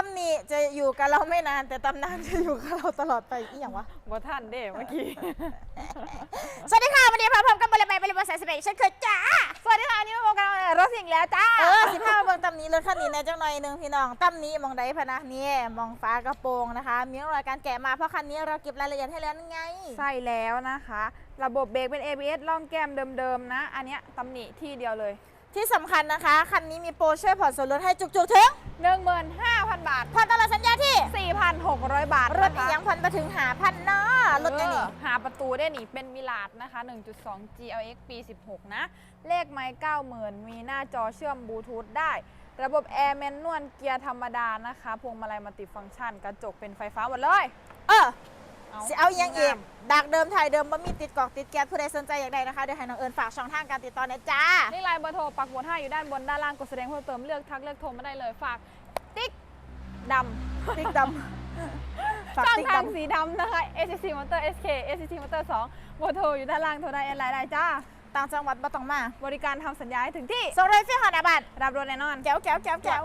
ตำหนิจะอยู่กับเราไม่นาน แต่ตำนานจะอยู่กับเราตลอดไปอีหยังวะ บ่ท่านเด้เมื่อกี้ สวัสดีค่ะ วันนี้พาพร้อมกับบริบาลบริบาลสายสเปกเช่นคือจ้า สวัสดีค่ะวันนี้มาพบกันรถสิงแล้วจ้าเออสิพามาเบิ่งตำหนิรถคันนี้ในจังหน่อยหนึ่งพี่น้องตำหนิมองใดพะนะนี่มองฟ้ากระโปรงนะคะ มีร่องรอยการแกะมาเพราะคันนี้เราเก็บรายละเอียดให้แล้วนั่นไงใส่แล้วนะคะ ระบบเบรกเป็น ABS ล่องแก้มเดิมๆนะ อันนี้ยตำหนิที่เดียวเลยที่สำคัญนะคะ คันนี้มีโปรช่วยผ่อนส่วนลดให้จุกๆถึง 1 5 0 4,600 บาทรถอีกยังผ่อนไปถึงหาพันเนาะรถยังเอนี่อหาประตูได้หนีเป็นมิลาดนะคะ 1.2 GLX ปี 16 นะ เลขไม้90,000 มีหน้าจอเชื่อมบลูทูธได้ ระบบแอร์แมนนวลเกียร์ธรรมดานะคะพวงมาลัยมัลติฟังก์ชัน กระจกเป็นไฟฟ้าหมดเลย เออสิเอาอีกอยังอีกดักเดิมถ่ายเดิมบ่มีติดกรอกติดแก๊สผู้ใดสนใจอยากได้นะคะ เดี๋ยวให้น้องเอิญฝากช่องทางการติดต่อนะจ้า นี่ไลน์เบอร์โทรปักหมุดให้อยู่ด้านบนด้านล่างกดแสดงเพิ่มเติมเลือกทักเลือกโทรมาได้เลยฝากติ๊กดำติ๊กดำฝาก ช่องติ๊กทางดำสีดำนะคะ SCC Motor SK SCC Motor 2เบอร์โทรอยู่ด้านล่างโทรได้แอดไลน์ได้จ้า ต่างจังหวัดบ่ต้องมา บริการทำสัญญาให้ถึงที่ส่งเลยฟรีหอนาบัตรรับรถแน่นอน แก้วแก้วแก้วแก้ว